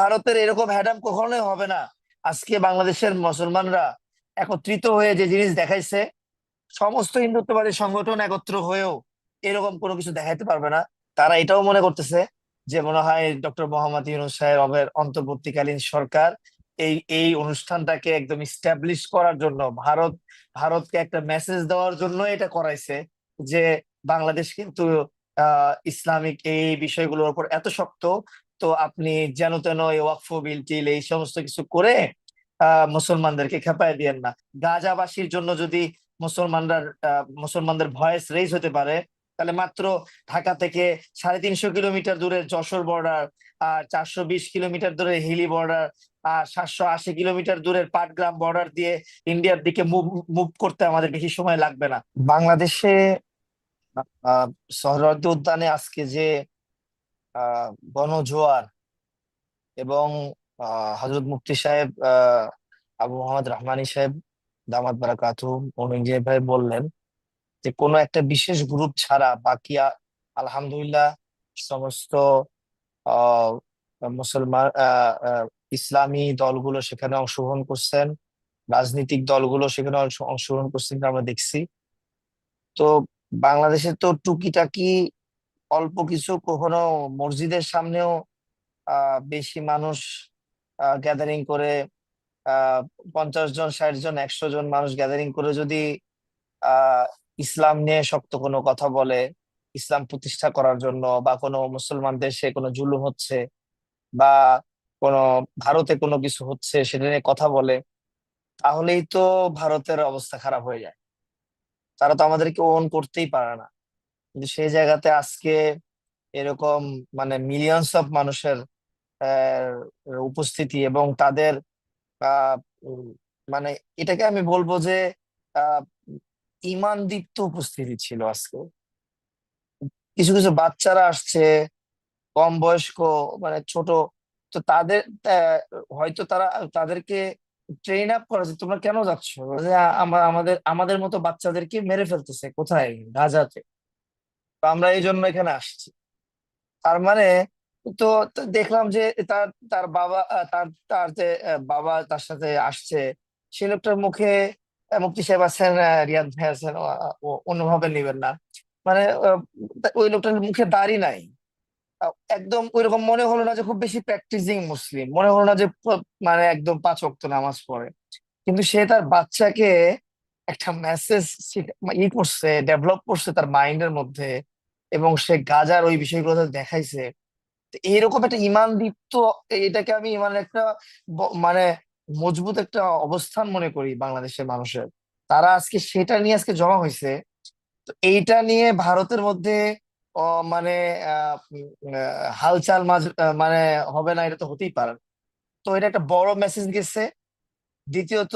ভারতের এরকম হ্যাডাম কখনোই হবে না। আজকে বাংলাদেশের মুসলমানরা একত্রিত হয়ে যে জিনিস দেখাইছে, সমস্ত হিন্দুত্ববাদী সংগঠন একত্র হয়েও এরকম কোনো কিছু দেখাইতে পারবে না। তারা এটাও মনে করতেছে যে মনে হয় ডক্টর মোহাম্মদ ইউনুস সাহেবের অন্তর্বর্তীকালীন সরকার এই এই অনুষ্ঠানটাকে একদম ইস্টাবলিশ করার জন্য, ভারত, ভারতকে একটা মেসেজ দেওয়ার জন্য এটা করাইছে যে বাংলাদেশ কিন্তু ইসলামিক এই বিষয়গুলোর উপর এত শক্ত তো আপনি যেন তেন এই ওয়াকফ, বিল, টিল এই সমস্ত কিছু করে মুসলমানদেরকে খেপায় দিয়েন না। গাজাবাসীর জন্য যদি মুসলমানরা মুসলমানদের ভয়েস রেজ হতে পারে, তাহলে মাত্র ঢাকা থেকে সাড়ে তিনশো কিলোমিটার দূরে যশোর বর্ডার আর চারশো বিশ কিলোমিটার দূরে হিলি বর্ডার আর সাতশো আশি কিলোমিটার দূরের পাটগ্রাম বর্ডার দিয়ে ইন্ডিয়ার দিকে মুভ মুভ করতে আমাদের বেশি সময় লাগবে না। বাংলাদেশে আহ উদ্যানে আজকে যে গণজোয়ার এবং হজরত মুফতি সাহেব আবু মোহাম্মদ রহমানী সাহেব, দামাত বারাকাতু উনি ভাই বললেন যে, কোনো একটা বিশেষ গ্রুপ ছাড়া বাকি আলহামদুলিল্লাহ সমস্ত মুসলমান ইসলামী দলগুলো সেখানে অংশগ্রহণ করছেন, রাজনৈতিক দলগুলো সেখানে অংশগ্রহণ করছেন, আমরা দেখছি। তো বাংলাদেশে তো টুকিটাকি অল্প কিছু কখনো মসজিদের সামনেও বেশি মানুষ গ্যাদারিং করে পঞ্চাশ জন, ষাট জন, একশো জন মানুষ গ্যাদারিং করে যদি ইসলাম নিয়ে শক্ত কোনো কথা বলে, ইসলাম প্রতিষ্ঠা করার জন্য বা কোনো মুসলমান দেশে কোনো জুলুম হচ্ছে বা কোনো ভারতে কোনো কিছু হচ্ছে সেটা নিয়ে কথা বলে, তাহলেই তো ভারতের অবস্থা খারাপ হয়ে যায়। তারা তো আমাদেরকে ওন করতেই পারে না। কিন্তু সেই জায়গাতে আজকে এরকম মানে মিলিয়নস অফ মানুষের উপস্থিতি এবং তাদের মানে এটাকে আমি বলব যে ইমান দীপ্ত উপস্থিতি ছিল আজকে। কিছু কিছু বাচ্চারা আসছে, কম বয়স্ক মানে ছোট, তো তাদের হয়তো তারা, তাদেরকে ট্রেন আপ করা তোমরা কেন যাচ্ছ? আমাদের আমাদের মতো বাচ্চাদেরকে মেরে ফেলতেছে, কোথায়? গাজাতে। আমরা এই জন্য এখানে আসছি। তার মানে তো দেখলাম যে তার তার বাবা, তার তার যে বাবা তার সাথে আসছে, সে লোকটার মুখে মুক্তি সাহেব আছেন রিয়াদ ভাই আছেন অন্যভাবে নেবেন না। মানে ওই লোকটার মুখে দাড়ি নাই। একদম ওইরকম মনে হলো না যে খুব বেশি প্র্যাকটিসিং মুসলিম। মনে হলো না যে মানে একদম পাঁচ ওয়াক্ত নামাজ পড়ে। কিন্তু সে তার বাচ্চাকে একটা মেসেজ ই করছে ডেভেলপ করছে তার মাইন্ডের মধ্যে এবং সে গাজার ওই বিষয়গুলো দেখাইছে। এইরকম একটা ইমান দীপ্ত, এটাকে আমি ইমানের একটা মানে মজবুত একটা অবস্থান মনে করি বাংলাদেশের মানুষের। তারা আজকে সেটা নিয়ে আজকে জমা হয়েছে তো এইটা নিয়ে ভারতের মধ্যে মানে হালচাল মাঝ মানে হবে না, এটা তো হতেই পারে। তো এটা একটা বড় মেসেজ গেছে। দ্বিতীয়ত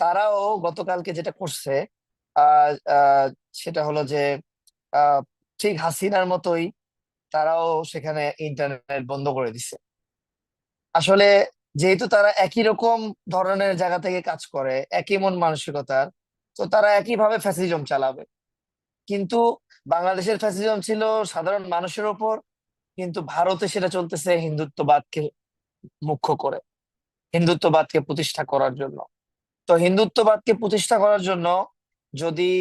তারাও গতকালকে যেটা করছে সেটা হলো যে ঠিক হাসিনার মতোই তারাও সেখানে ইন্টারনেট বন্ধ করে দিছে। আসলে যেহেতু তারা একই রকম ধরনের জায়গা থেকে কাজ করে, একই মন মানসিকতার, তো তারা একইভাবে ফ্যাসিজম চালাবে। কিন্তু বাংলাদেশের ফ্যাসিজম ছিল সাধারণ মানুষের ওপর, কিন্তু ভারতে সেটা চলতেছে হিন্দুত্ববাদকে মুখ্য করে, হিন্দুত্ববাদকে প্রতিষ্ঠা করার জন্য। তো হিন্দুত্ববাদকে প্রতিষ্ঠা করার জন্য যদি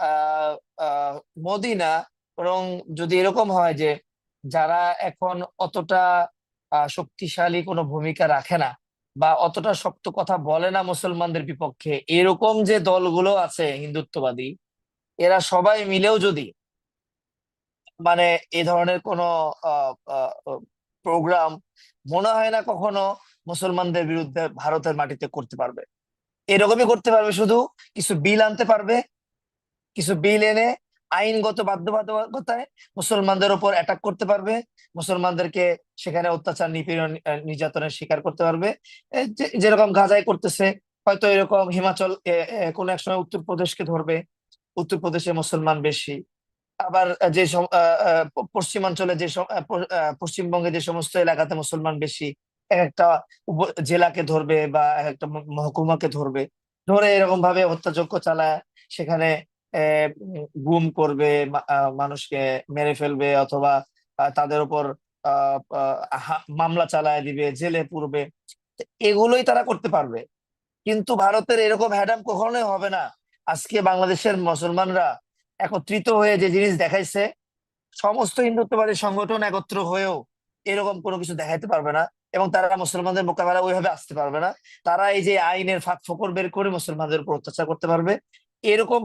আহ আহ মোদি না বরং যদি এরকম হয় যে যারা এখন অতটা শক্তিশালী কোনো ভূমিকা রাখে না বা অতটা শক্ত কথা বলে না মুসলমানদের বিপক্ষে, এরকম যে দলগুলো আছে হিন্দুত্ববাদী, এরা সবাই মিলেও যদি মানে এ ধরনের কোনো প্রোগ্রাম মনে হয় না কখনো মুসলমানদের বিরুদ্ধে ভারতের মাটিতে করতে পারবে। এরকমই করতে পারবে শুধু কিছু বিল আনতে পারবে, কিছু বিল এনে আইনগত বাধ্যবাধকতায় মুসলমানদের ওপর অ্যাটাক করতে পারবে, মুসলমানদেরকে সেখানে অত্যাচার, নিপীড়ন নির্যাতনের শিকার করতে পারবে। যেরকম গাজায় করতেছে, হয়তো এরকম হিমাচল কোনো এক সময় উত্তরপ্রদেশকে ধরবে উত্তরপ্রদেশে মুসলমান বেশি। আবার যে পশ্চিমাঞ্চলে যে পশ্চিমবঙ্গে যে সমস্ত এলাকাতে মুসলমান বেশি একটা জেলাকে ধরবে বা এক একটা মহ- মহকুমাকে ধরবে। ধরে এরকম ভাবে হত্যাযজ্ঞ চালায়, সেখানে গুম করবে মানুষকে মেরে ফেলবে অথবা তাদের উপর মামলা চালায় দিবে, জেলে পুরবে। এগুলোই তারা করতে পারবে। কিন্তু ভারতের এরকম হ্যাডাম কখনোই হবে না। আজকে বাংলাদেশের মুসলমানরা একত্রিত হয়ে যে জিনিস দেখাইছে, সমস্ত হিন্দুত্ববাদী সংগঠন একত্র হয়েও এরকম কোনো কিছু দেখাইতে পারবে না। এবং তারা মুসলমানদের মোকাবেলা ওইভাবে আসতে পারবে না। তারা এই যে আইনের ফাঁক ফোকর বের করে মুসলমানদের উপর অত্যাচার করতে পারবে। এরকম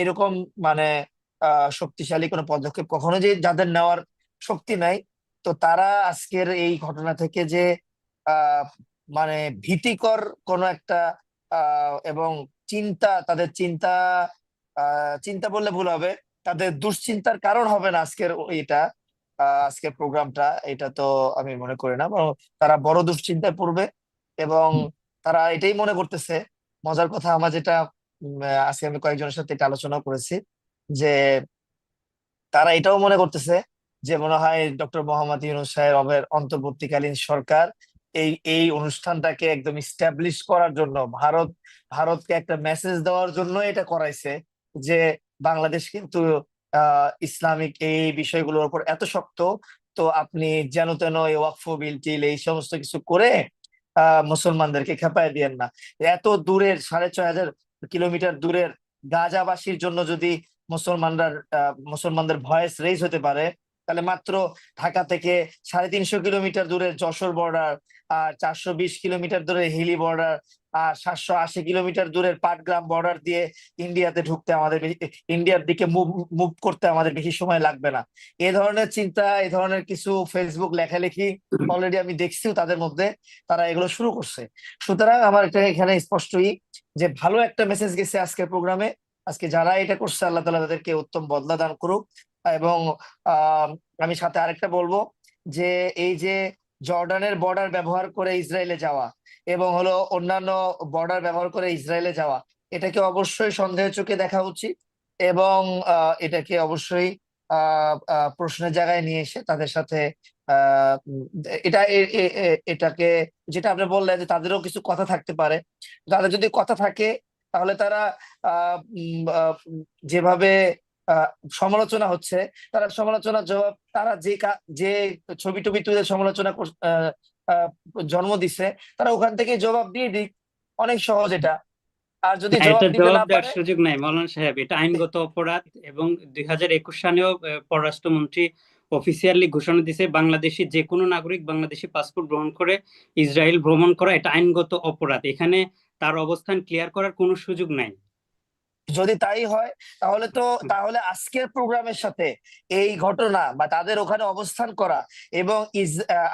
এরকম মানে শক্তিশালী কোনো পদক্ষেপ কখনো যে যাদের নেওয়ার শক্তি নাই। তো তারা আজকের এই ঘটনা থেকে যে মানে ভীতিকর কোনো একটা এবং চিন্তা, তাদের চিন্তা চিন্তা বললে ভুল হবে। তাদের দুশ্চিন্তার কারণ হবে না আজকের এটা। আজকের প্রোগ্রামটা এটা তো আমি মনে করি না তারা বড় দুশ্চিন্তায় পড়বে এবং তারা এটাই মনে করতেছে। মজার কথা আমার যেটা আজকে আমি কয়েকজনের সাথে এটা আলোচনা করেছি যে তারা এটাও মনে করতেছে যে মনে হয় ডক্টর মোহাম্মদ ইউনূস সাহেবের অন্তর্বর্তীকালীন সরকার এই এই অনুষ্ঠানটাকে একদম ইস্টাবলিশ করার জন্য ভারত ভারতকে একটা মেসেজ দেওয়ার জন্য এটা করাইছে যে বাংলাদেশ কিন্তু ইসলামিক এই বিষয়গুলোর উপর এত শক্ত, তো আপনি যেন তেন এই ওয়াকফ, বিল, টিল এই সমস্ত কিছু করে মুসলমানদেরকে খেপায় দিয়েন না। এত দূরের, সাড়ে ছয় হাজার কিলোমিটার দূরের গাজাবাসীর জন্য যদি মুসলমানরা মুসলমানদের ভয়েস রেজ হতে পারে, তাহলে মাত্র ঢাকা থেকে সাড়ে তিনশো কিলোমিটার দূরে যশোর বর্ডার আর চারশো বিশ কিলোমিটার দূরে হিলি বর্ডার সাতশো আশি কিলোমিটার দূরের পাটগ্রাম বর্ডার দিয়ে ইন্ডিয়াতে ঢুকতে আমাদের ইন্ডিয়ার দিকে মুভ মুভ করতে আমাদের বেশি সময় লাগবে না। এ ধরনের চিন্তা এ ধরনের কিছু ফেসবুক লেখালেখি অলরেডি আমি দেখছিও তাদের মধ্যে তারা এগুলো শুরু করছে। সুতরাং আমার এটা এখানে স্পষ্টই যে ভালো একটা মেসেজ গেছে আজকের প্রোগ্রামে আজকে যারা এটা করছে আল্লাহ তালা তাদেরকে উত্তম বদলা দান করুক। এবং আহ আমি সাথে আরেকটা বলব যে এই যে জর্ডানের বর্ডার ব্যবহার করে ইসরায়েলে যাওয়া এবং হলো অন্যান্য বর্ডার ব্যবহার করে ইসরায়েলে যাওয়া। এটাকে অবশ্যই সন্দেহের চোখে দেখা উচিত এবং এটাকে অবশ্যই প্রশ্নের জায়গায় নিয়ে এসে তাদের সাথে এটা এটাকে, যেটা আপনি বললেন যে তাদেরও কিছু কথা থাকতে পারে। তাদের যদি কথা থাকে তাহলে তারা যেভাবে সমালোচনা হচ্ছে। তারা সমালোচনার জবাব তারা যে যে ছবি টবি তুলে সমালোচনা জন্ম দিচ্ছে তারা ওখান থেকে জবাব দিয়ে দিক। অনেক সহজ এটা। আর যদি জবাব দিতে জবাব দেওয়ার সুযোগ নাই মৌলানা সাহেব। এটা আইনগত অপরাধ এবং দুই হাজার একুশ সালেও পররাষ্ট্রমন্ত্রী অফিসিয়ালি ঘোষণা দিয়েছে বাংলাদেশি যে কোনো নাগরিক বাংলাদেশি পাসপোর্ট গ্রহণ করে ইসরায়েল ভ্রমণ করা এটা আইনগত অপরাধ। এখানে তার অবস্থান ক্লিয়ার করার কোনো সুযোগ নাই। যদি তাই হয় তাহলে তো তাহলে আজকের প্রোগ্রামের সাথে এই ঘটনা বা তাদের ওখানে অবস্থান করা এবং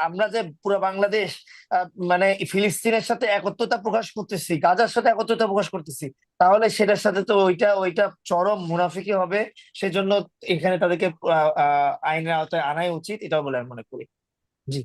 আমরা যে পুরো বাংলাদেশ আহ, মানে ফিলিস্তিনের সাথে একত্রতা প্রকাশ করতেছি গাজার সাথে একত্রতা প্রকাশ করতেছি তাহলে সেটার সাথে তো ওইটা ওইটা চরম মুনাফিকি হবে। সেজন্য এখানে তাদেরকে আহ, আহ, আইনের আওতায় আনাই উচিত এটাও বলে আমি মনে করি। জি।